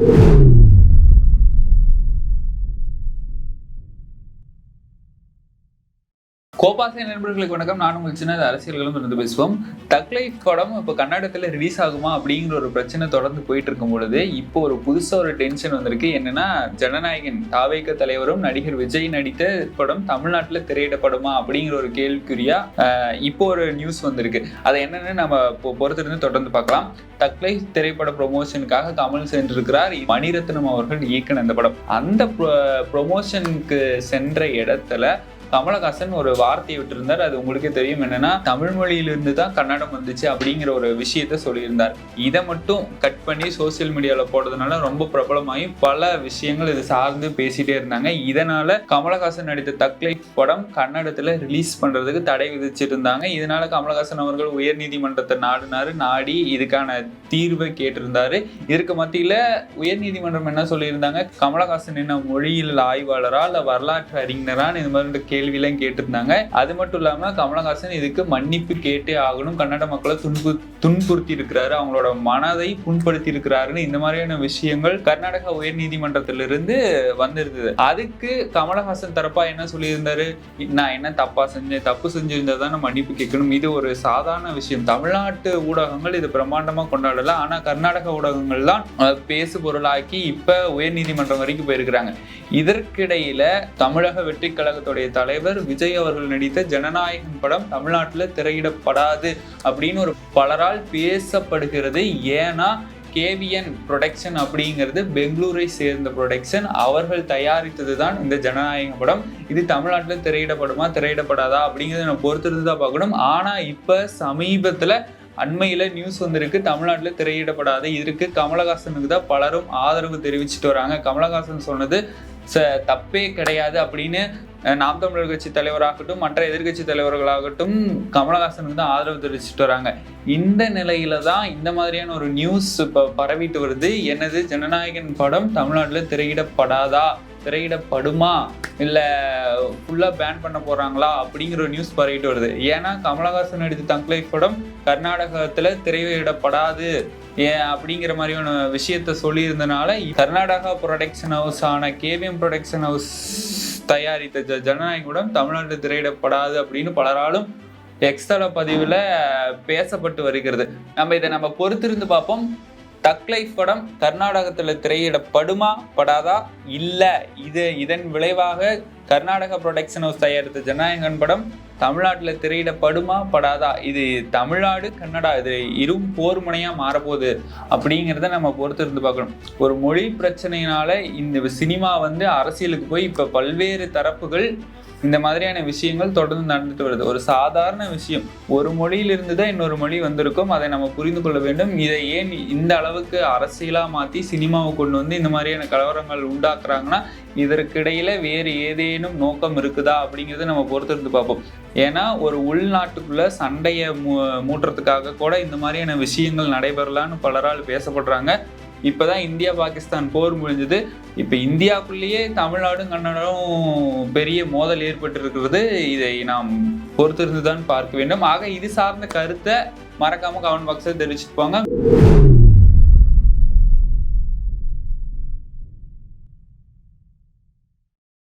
you கோபாசை நண்பர்களுக்கு வணக்கம். நான் உங்கள் சின்னது அரசியல்களும் இருந்து பேசுவோம். தக்லைஃப் படம் இப்போ கன்னடத்தில் ரிலீஸ் ஆகுமா அப்படிங்கிற ஒரு பிரச்சனை தொடர்ந்து போயிட்டு இருக்கும் பொழுது இப்போ ஒரு புதுசாக ஒரு டென்ஷன் வந்திருக்கு. என்னன்னா ஜனநாயகன் தாவேக தலைவரும் நடிகர் விஜய் நடித்த படம் தமிழ்நாட்டில் திரையிடப்படுமா அப்படிங்கிற ஒரு கேள்விக்குறியா இப்போ ஒரு நியூஸ் வந்திருக்கு. அது என்னன்னு நம்ம இப்போ பொறுத்திருந்து தொடர்ந்து பார்க்கலாம். தக்லைஃப் திரைப்பட ப்ரொமோஷனுக்காக தமிழ் சென்றிருக்கிறார் மணிரத்னம் அவர்கள் இயக்குன அந்த படம். அந்த ப்ரொமோஷனுக்கு சென்ற இடத்துல கமலஹாசன் ஒரு வார்த்தையை விட்டிருந்தார். அது உங்களுக்கே தெரியும். என்னன்னா தமிழ் மொழியிலிருந்து தான் கன்னடம் வந்துச்சு அப்படிங்கிற ஒரு விஷயத்த சொல்லியிருந்தார். இதை மட்டும் கட் பண்ணி சோசியல் மீடியாவில் போடுறதுனால ரொம்ப பிரபலமாகி பல விஷயங்கள் இது சார்ந்து பேசிட்டே இருந்தாங்க. இதனால கமலஹாசன் நடித்த தக்லை படம் கன்னடத்தில் ரிலீஸ் பண்ணுறதுக்கு தடை விதிச்சிருந்தாங்க. இதனால கமலஹாசன் அவர்கள் உயர்நீதிமன்றத்தை நாடினார் நாடி இதுக்கான தீர்வை கேட்டிருந்தாரு. இதற்கு மத்தியில் உயர்நீதிமன்றம் என்ன சொல்லியிருந்தாங்க? கமலஹாசன் என்ன மொழியியல் ஆய்வாளரா இல்லை வரலாற்று அறிஞரான்னு இது மாதிரி கேள்வியெல்லாம் கேட்டிருந்தாங்க. அது மட்டும் இல்லாம கமலஹாசன் இதுக்கு மன்னிப்பு கேட்டே ஆகணும். கன்னட மக்களை துன்பு துன்புறுத்தி இருக்கிறாரு அவங்களோட மனதை புண்படுத்தி இருக்கிறாருன்னு இந்த மாதிரியான விஷயங்கள் கர்நாடகா உயர்நீதிமன்றத்திலிருந்து வந்திருந்தது. அதுக்கு கமலஹாசன் தரப்பா என்ன சொல்லியிருந்தாரு? நான் என்ன தப்பா செஞ்சேன்? தப்பு செஞ்சிருந்தா தான் மன்னிப்பு கேட்கணும்? இது ஒரு சாதாரண விஷயம். தமிழ்நாட்டு ஊடகங்கள் இது பிரம்மாண்டமா கொண்டாடல. ஆனா கர்நாடக ஊடகங்கள் தான் பேசு பொருளாக்கி இப்ப உயர்நீதிமன்றம் வரைக்கும் போயிருக்கிறாங்க. இதற்கிடையில தமிழக வெற்றி கழகத்துடைய தலைவர் விஜய் அவர்கள் நடித்த ஜனநாயகம் படம் தமிழ்நாட்டில் திரையிடப்படாது அப்படின்னு ஒரு பலரால் பேசப்படுகிறது. ஏன்னா கேவிஎன் ப்ரொடக்ஷன் அப்படிங்கிறது பெங்களூரை சேர்ந்த ப்ரொடக்ஷன் அவர்கள் தயாரித்தது தான் இந்த ஜனநாயக படம். இது தமிழ்நாட்டில் திரையிடப்படுமா திரையிடப்படாதா அப்படிங்கிறத நம்ம பொறுத்திருந்து தான் பார்க்கணும். ஆனால் இப்போ சமீபத்தில் அண்மையில் நியூஸ் வந்திருக்கு தமிழ்நாட்டில் திரையிடப்படாது. இதற்கு கமலஹாசனுக்கு தான் பலரும் ஆதரவு தெரிவிச்சிட்டு வராங்க. கமலஹாசன் சொன்னது தப்பே கிடையாது அப்படின்னு நாம் தமிழர் கட்சி தலைவராகட்டும் மற்ற எதிர்க்கட்சி தலைவர்களாகட்டும் கமலஹாசனுக்கு தான் ஆதரவு தெரிவிச்சிட்டு வராங்க. இந்த நிலையில தான் இந்த மாதிரியான ஒரு நியூஸ் இப்போ பரவிட்டு வருது. எனது ஜனநாயகன் படம் தமிழ்நாட்டில் திரையிடப்படாதா? திரையிடப்படுமா? இல்லை ஃபுல்லாக பேன் பண்ண போகிறாங்களா அப்படிங்கிற ஒரு நியூஸ் பரவிட்டு வருது. ஏன்னா கமலஹாசன் நடித்த தங்க்லைஃப் படம் கர்நாடகத்தில் திரையிடப்படாது. அப்படிங்கிற மாதிரியான விஷயத்த சொல்லியிருந்தனால கர்நாடகா ப்ரொடக்ஷன் ஹவுஸ் ஆன K V M production house தயாரித்த ஜ- ஜனநாயக கூடம் தமிழ்நாட்டில் திரையிடப்படாது அப்படின்னு பலராலும் எக்ஸ்தல பதிவில் பேசப்பட்டு வருகிறது. நம்ம இதை நம்ம பொறுத்திருந்து பார்ப்போம். தக்லைஃப் படம் கர்நாடகத்தில் திரையிடப்படுமா படாதா? இல்லை. இது இதன் விளைவாக கர்நாடக ப்ரொடக்ஷன் ஹவுஸ் தயாரித்த ஜனநாயகன் படம் தமிழ்நாட்டில் திரையிடப்படுமா படாதா? இது தமிழ்நாடு கன்னடா இது இரும் போர் முனையாக மாறப்போகுது அப்படிங்கிறத நம்ம பொறுத்து இருந்து பார்க்கணும். ஒரு மொழி பிரச்சனையினால இந்த சினிமா வந்து அரசியலுக்கு போய் இப்போ பல்வேறு தரப்புகள் இந்த மாதிரியான விஷயங்கள் தொடர்ந்து நடந்துட்டு வருது. ஒரு சாதாரண விஷயம். ஒரு மொழியிலிருந்து தான் இன்னொரு மொழி வந்திருக்கும். அதை நம்ம புரிந்து கொள்ள வேண்டும். இதை ஏன் இந்த அளவுக்கு அரசியலாக மாற்றி சினிமாவை கொண்டு வந்து இந்த மாதிரியான கலவரங்கள் உண்டாக்குறாங்கன்னா இதற்கிடையில வேறு ஏதேனும் நோக்கம் இருக்குதா அப்படிங்கிறத நம்ம பொறுத்திருந்து பார்ப்போம். ஏன்னா ஒரு உள்நாட்டுக்குள்ள சண்டையை மூ மூட்டுறதுக்காக கூட இந்த மாதிரியான விஷயங்கள் நடைபெறலான்னு பலரால் பேசப்படுறாங்க. இப்பதான் இந்தியா பாகிஸ்தான் போர் முடிஞ்சது. இப்போ இந்தியாவுக்குள்ளேயே தமிழ்நாடும் கன்னடம் பெரிய மோதல் ஏற்பட்டு இருக்கிறது இதை நாம் பொறுத்திருந்து தான் பார்க்க வேண்டும். ஆக இது சார்ந்த கருத்தை மறக்காம கமெண்ட் பாக்ஸில் தெரிவிச்சுட்டு போங்க.